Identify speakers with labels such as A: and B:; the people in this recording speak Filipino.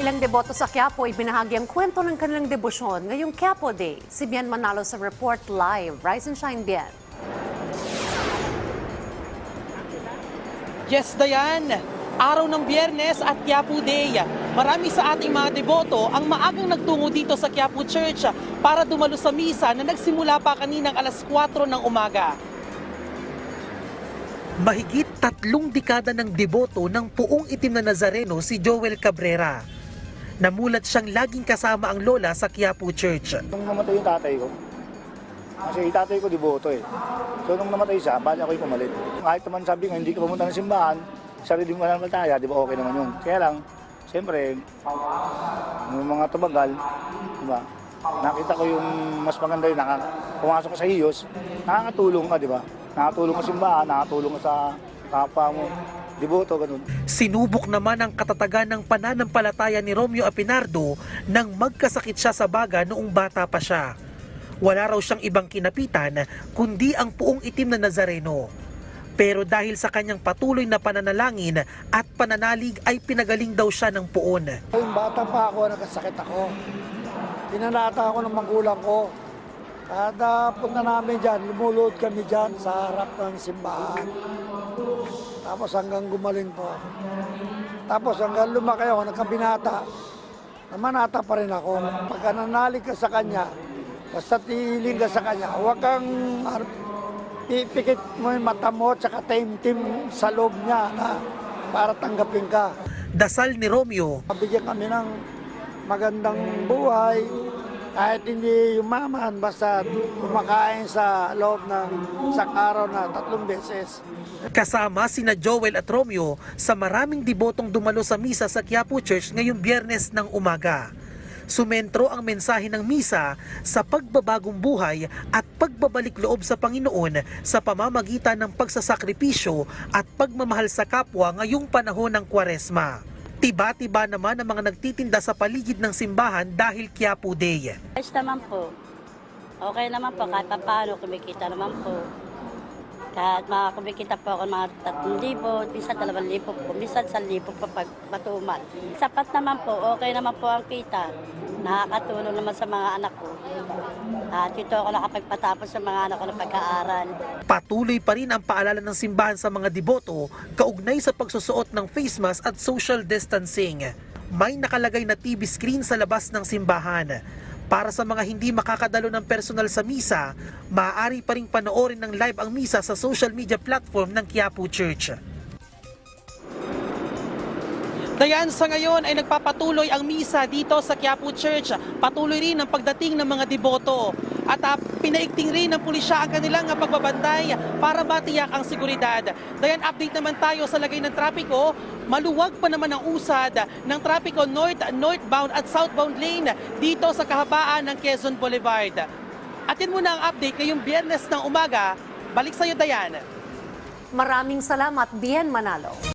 A: Ilang deboto sa Quiapo ay binahagi ang kwento ng kanilang debosyon ngayong Quiapo Day. Si Bien Manalo sa report live. Rise and shine, Bien.
B: Yes, Dayan. Araw ng Biyernes at Quiapo Day. Marami sa ating mga deboto ang maagang nagtungo dito sa Quiapo Church para dumalo sa misa na nagsimula pa kaninang alas 4 ng umaga. Mahigit tatlong dekada ng deboto ng puong itim na Nazareno si Joel Cabrera. Namulat siyang laging kasama ang lola sa Quiapo Church.
C: Nung namatay yung tatay ko, kasi yung tatay ko diboto eh. So nung namatay siya, bali ako yung pumalit. Kahit naman sabi ko, hindi ka pumunta ng simbahan, sarili mo lang mataya, di ba okay naman yun. Kaya lang, siyempre, yung mga tumagal, di ba, nakita ko yung mas maganda yung naka, pumasok ka sa hiyos, nakakatulong ka, di ba? Nakakatulong ka simbahan, nakakatulong ka sa kapwa mo, diboto, ganun.
B: Sinubok naman ang katatagan ng pananampalataya ni Romeo Apinardo nang magkasakit siya sa baga noong bata pa siya. Wala raw siyang ibang kinapitan kundi ang puong itim na Nazareno. Pero dahil sa kanyang patuloy na pananalangin at pananalig ay pinagaling daw siya ng puon.
D: Yung bata pa ako, nagkasakit ako. Pinanata ako ng magulang ko. Kada punta namin dyan, lumulod kami dyan sa harap ng simbahan. Tapos hanggang gumaling po. Tapos hanggang lumaki ako, nagkabinata. Namanata pa rin ako. Pagka nanalig ka sa kanya, basta tiling ka sa kanya, huwag kang pipikit mo yung mata mo at saka taimtim sa loob niya na para tanggapin ka.
B: Dasal ni Romeo,
D: Mabigyan kami ng magandang buhay, kahit hindi yumaman, basta kumakain sa loob ng isang araw na tatlong beses.
B: kasama sina Joel at Romeo sa maraming debotong dumalo sa misa sa Quiapo Church ngayong biyernes ng umaga. Sumentro ang mensahe ng misa sa pagbabagong buhay at pagbabalik loob sa Panginoon sa pamamagitan ng pagsasakripisyo at pagmamahal sa kapwa ngayong panahon ng Kwaresma. Tiba-tiba naman ang mga nagtitinda sa paligid ng simbahan dahil Quiapo Day.
E: Ayos naman po. Okay naman po, kahit pa paano, kumikita naman po. Kahit mga kumikita po ako mga 3,000, minsan 2,000 po, minsan 1,000 po pag matumal. Sapat naman po, okay naman po ang kita. Nakakatulong naman sa mga anak ko. At ito ako nakapagpatapos sa mga anak ko ng pag-aaral.
B: Patuloy pa rin ang paalala ng simbahan sa mga deboto kaugnay sa pagsusuot ng face mask at social distancing. May nakalagay na TV screen sa labas ng simbahan. Para sa mga hindi makakadalo ng personal sa misa, maaari pa rin panoorin ng live ang misa sa social media platform ng Quiapo Church. Dayan, sa ngayon ay nagpapatuloy ang misa dito sa Quiapo Church. Patuloy rin ang pagdating ng mga deboto. At uh, pinaigting rin ng pulisya ang kanilang ah, pagbabantay para matiyak ang seguridad. Dayan, update naman tayo sa lagay ng trapiko. Maluwag pa naman ang usad ng trapiko north, northbound at southbound lane dito sa kahabaan ng Quezon Boulevard. At yan muna ang update ngayong biyernes ng umaga. Balik sa iyo, Dayan.
A: Maraming salamat, Bien Manalo.